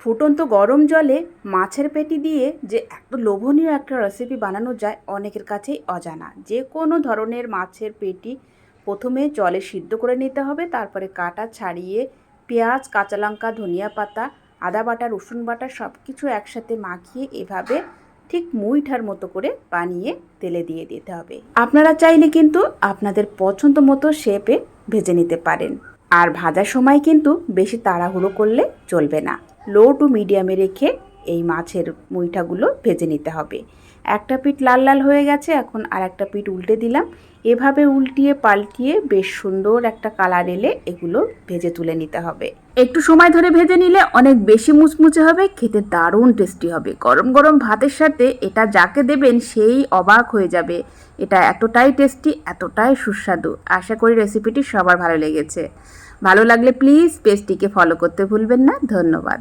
ফুটন্ত গরম জলে মাছের পেটি দিয়ে যে এত লোভনীয় একটা রেসিপি বানানো যায় অনেকের কাছেই অজানা। যে কোনো ধরনের মাছের পেটি প্রথমে জলে সিদ্ধ করে নিতে হবে, তারপরে কাটা ছাড়িয়ে পেঁয়াজ, কাঁচা লঙ্কা, ধনিয়া পাতা, আদা বাটা, রসুন বাটা সব কিছু একসাথে মাখিয়ে এভাবে ঠিক মুইঠার মতো করে বানিয়ে তেলে দিয়ে দিতে হবে। আপনারা চাইলে কিন্তু আপনাদের পছন্দ মতো শেপে ভেজে নিতে পারেন। আর ভাজার সময় কিন্তু বেশি তাড়াহুড়ো করলে চলবে না। লো টু মিডিয়ামে রেখে এই মাছের মুইঠাগুলো ভেজে নিতে হবে। একটা পিঠ লাল লাল হয়ে গেছে, এখন আর একটা পিঠ উল্টে দিলাম। এভাবে উল্টিয়ে পাল্টিয়ে বেশ সুন্দর একটা কালার এলে এগুলো ভেজে তুলে নিতে হবে। একটু সময় ধরে ভেজে নিলে অনেক বেশি মুচমুচে হবে, খেতে দারুণ টেস্টি হবে। গরম গরম ভাতের সাথে এটা যাকে দেবেন সেই অবাক হয়ে যাবে। এটা এতটাই টেস্টি এতটাই সুস্বাদু। আশা করি রেসিপিটি সবার ভালো লেগেছে। ভালো লাগলে প্লিজ পেজটিকে ফলো করতে ভুলবেন না। ধন্যবাদ।